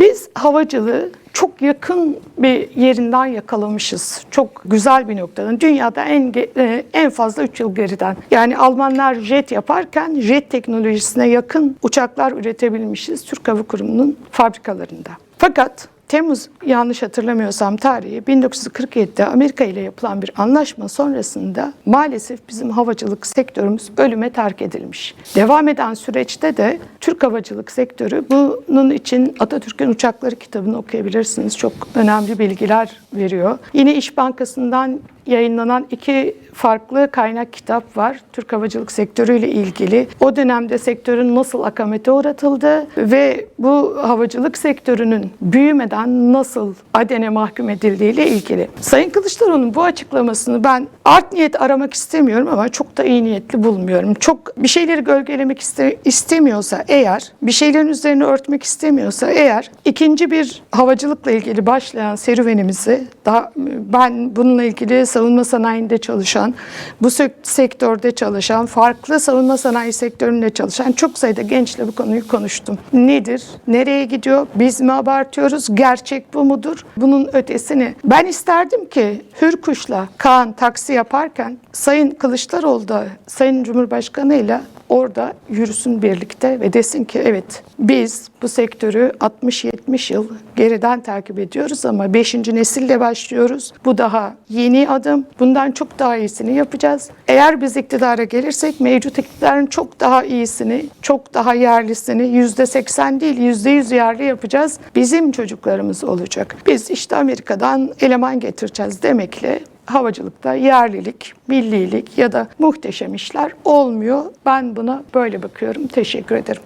Biz havacılığı çok yakın bir yerinden yakalamışız. Çok güzel bir noktadan. Dünyada en e, en fazla 3 yıl geriden. Yani Almanlar jet yaparken jet teknolojisine yakın uçaklar üretebilmişiz Türk Hava Kurumu'nun fabrikalarında. Fakat Temmuz yanlış hatırlamıyorsam tarihi 1947'de Amerika ile yapılan bir anlaşma sonrasında maalesef bizim havacılık sektörümüz ölüme terk edilmiş. Devam eden süreçte de Türk havacılık sektörü bunun için Atatürk'ün Uçakları kitabını okuyabilirsiniz. Çok önemli bilgiler veriyor. Yine İş Bankası'ndan yayınlanan iki farklı kaynak kitap var. Türk havacılık sektörüyle ilgili. O dönemde sektörün nasıl akamete uğratıldı ve bu havacılık sektörünün büyümeden nasıl adene mahkum edildiği ile ilgili. Sayın Kılıçdaroğlu'nun bu açıklamasını ben art niyet aramak istemiyorum ama çok da iyi niyetli bulmuyorum. Çok bir şeyleri gölgelemek iste, istemiyorsa eğer, bir şeylerin üzerine örtmek istemiyorsa eğer ikinci bir havacılıkla ilgili başlayan serüvenimizi daha ben bununla ilgili savunma sanayinde çalışan, bu sek- sektörde çalışan, farklı savunma sanayi sektöründe çalışan çok sayıda gençle bu konuyu konuştum. Nedir? Nereye gidiyor? Biz mi abartıyoruz? Gerçek bu mudur? Bunun ötesini. Ben isterdim ki Hürkuş'la Kaan taksi yaparken Sayın Kılıçdaroğlu da Sayın Cumhurbaşkanı'yla orada yürüsün birlikte ve desin ki evet biz bu sektörü 60-70 yıl geriden takip ediyoruz ama 5. nesille başlıyoruz. Bu daha yeni adım. Bundan çok daha iyisini yapacağız. Eğer biz iktidara gelirsek mevcut iktidarın çok daha iyisini, çok daha yerlisini %80 değil %100 yerli yapacağız. Bizim çocuklarımız olacak. Biz işte Amerika'dan eleman getireceğiz demekle havacılıkta yerlilik, millilik ya da muhteşem işler olmuyor. Ben buna böyle bakıyorum. Teşekkür ederim.